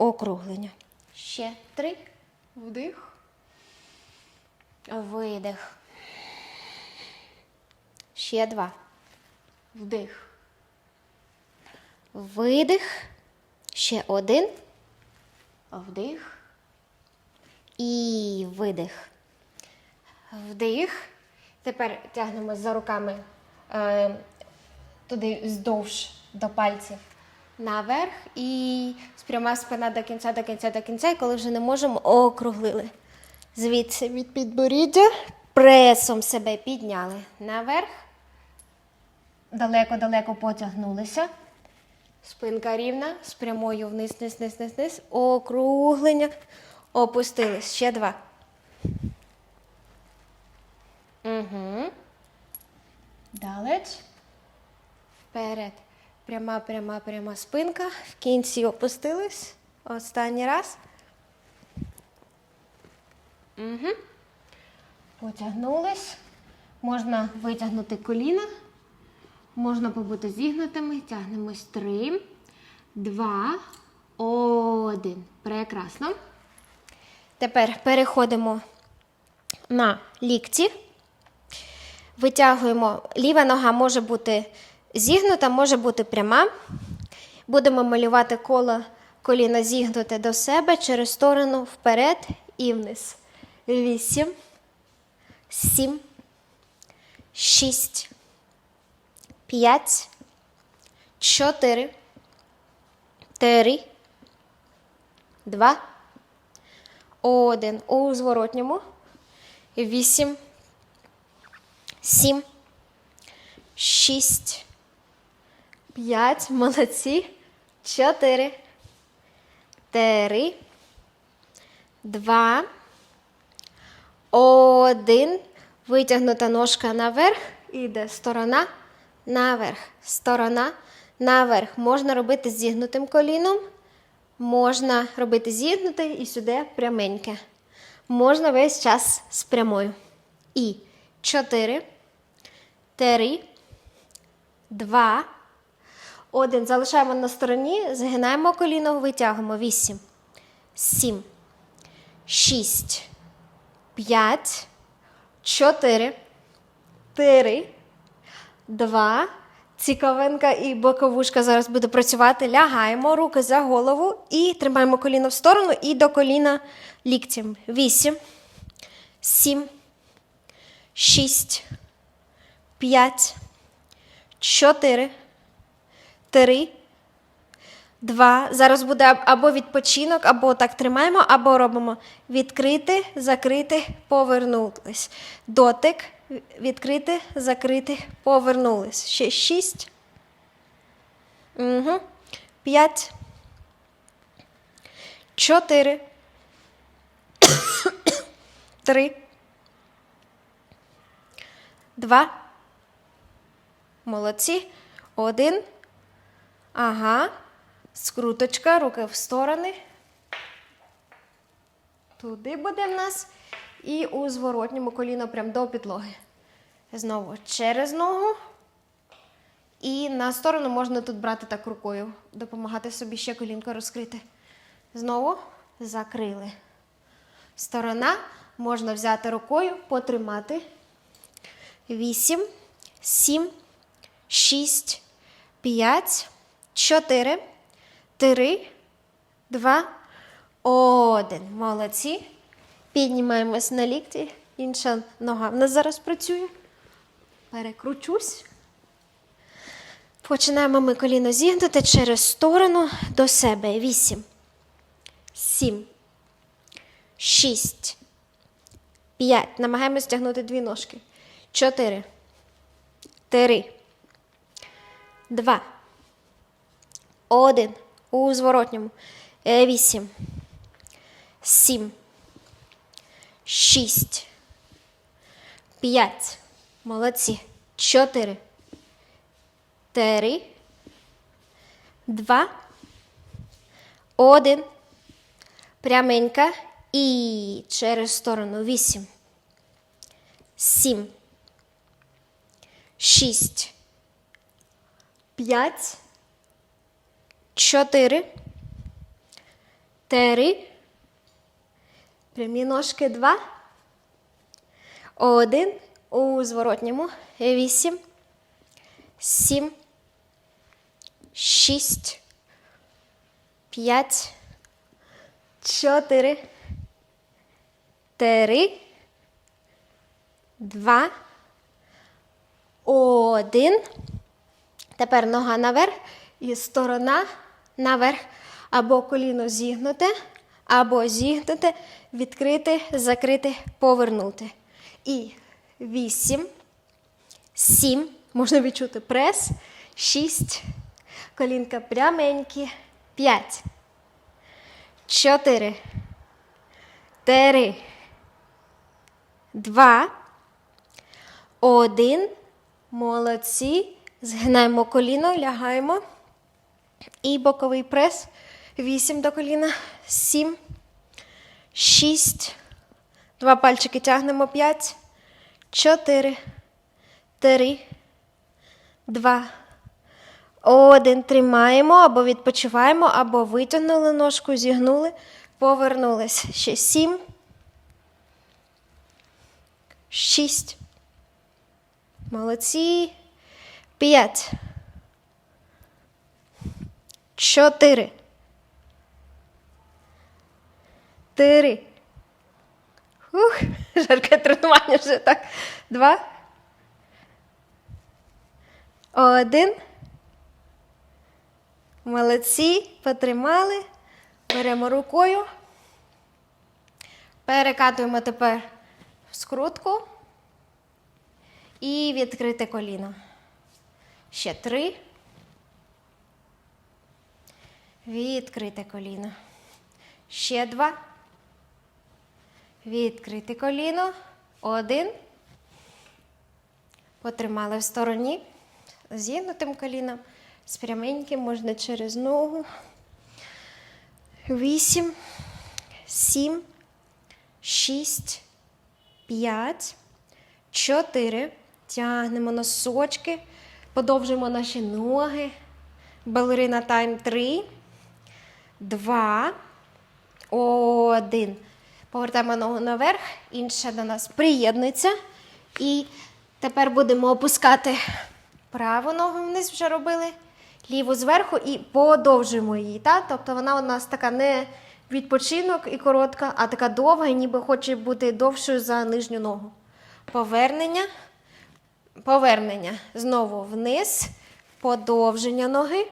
округлення. Ще три. Вдих. Видих. Ще два. Вдих. Видих. Ще один. Вдих. І видих. Вдих. Тепер тягнемо за руками е, туди вздовж до пальців наверх. І спряма спина до кінця, до кінця, до кінця. І коли вже не можемо, округлили. Звідси від підборіддя. Пресом себе підняли наверх. Далеко-далеко потягнулися. Спинка рівна, з прямою вниз, вниз, вниз, вниз, вниз. Округлення. Опустились. Ще два. Угу. Далеч. Вперед. Пряма, пряма, пряма спинка. В кінці опустились. Останній раз. Угу. Потягнулись. Можна витягнути коліна. Можна побути зігнутими. Тягнемось. Три, два, один. Прекрасно. Тепер переходимо на лікті. Витягуємо. Ліва нога може бути зігнута, може бути пряма. Будемо малювати коло коліна зігнуте до себе через сторону вперед і вниз. Вісім, сім, шість, п'ять, чотири, три, два, один. У зворотньому. Вісім, сім, шість, п'ять. Молодці. Чотири, три, два, один. Витягнута ножка наверх. Іде сторона наверх. Сторона наверх. Можна робити зігнутим коліном. Можна робити зігнуте і сюди пряменьке. Можна весь час з прямою. І 4, 3, 2, 1. Залишаємо на стороні, згинаємо коліно, витягуємо. 8, 7, 6, 5, 4, 3, Два. Цікавинка і боковушка зараз буде працювати. Лягаємо, руки за голову і тримаємо коліно в сторону і до коліна ліктем. Вісім, сім, шість, п'ять, чотири, три, два. Зараз буде або відпочинок, або так тримаємо, або робимо відкрити, закрити, повернулись. Дотик, відкрити, закрити, повернулись. Ще шість. Угу. П'ять. Чотири. Три. Два. Молодці. Один. Ага. Скруточка, руки в сторони. Туди буде в нас. І у зворотньому коліно прям до підлоги. Знову через ногу. І на сторону можна тут брати так рукою, допомагати собі ще колінко розкрити. Знову закрили. Сторона можна взяти рукою, потримати. Вісім, сім, шість, п'ять, чотири, три, два, один. Молодці. Піднімаємось на лікті. Інша нога в нас зараз працює. Перекручусь. Починаємо ми коліно зігнути через сторону до себе. Вісім, сім, шість, п'ять. Намагаємось тягнути дві ножки. Чотири, три, два, один. У зворотньому. Е, Вісім, сім, шість, п'ять. Молодці. Чотири. Три. Два. Один. Пряменька. І через сторону. Вісім. Сім. Шість. П'ять. Чотири. Три. Прямі ножки. Два. Один. У зворотньому. Вісім. Сім. Шість. П'ять. Чотири. Три. Два. Один. Тепер нога наверх і сторона наверх. Або коліно зігнуте, або зігнуте, відкрити, закрити, повернути. І вісім, сім. Можна відчути прес. Шість. Колінка пряменькі. П'ять. Чотири. Три. Два. Один. Молодці. Згинаємо коліно, лягаємо. І боковий прес. Вісім до коліна. Сім. Шість. Два пальчики тягнемо. П'ять. Чотири. Три. Два. Один. Тримаємо або відпочиваємо, або витягнули ножку, зігнули, повернулись. Ще сім. Шість. Молодці. П'ять. Чотири. Три. Ух, жарке тренування вже так. Два. Один. Молодці. Потримали. Беремо рукою. Перекатуємо тепер в скрутку. І відкрите коліно. Ще три. Відкрите коліно. Ще два. Відкрите коліно. Один. Потримали в стороні. Зігнутим коліном. З пряменьким можна через ногу. Вісім. Сім. Шість. П'ять. Чотири. Тягнемо носочки. Подовжуємо наші ноги. Балерина тайм 3, 2, 1. Повертаємо ногу наверх, інша до нас приєднується. І тепер будемо опускати праву ногу вниз, вже робили, ліву зверху і подовжуємо її. Так? Тобто вона у нас така не відпочинок і коротка, а така довга, ніби хоче бути довшою за нижню ногу. Повернення. Повернення. Знову вниз. Подовження ноги.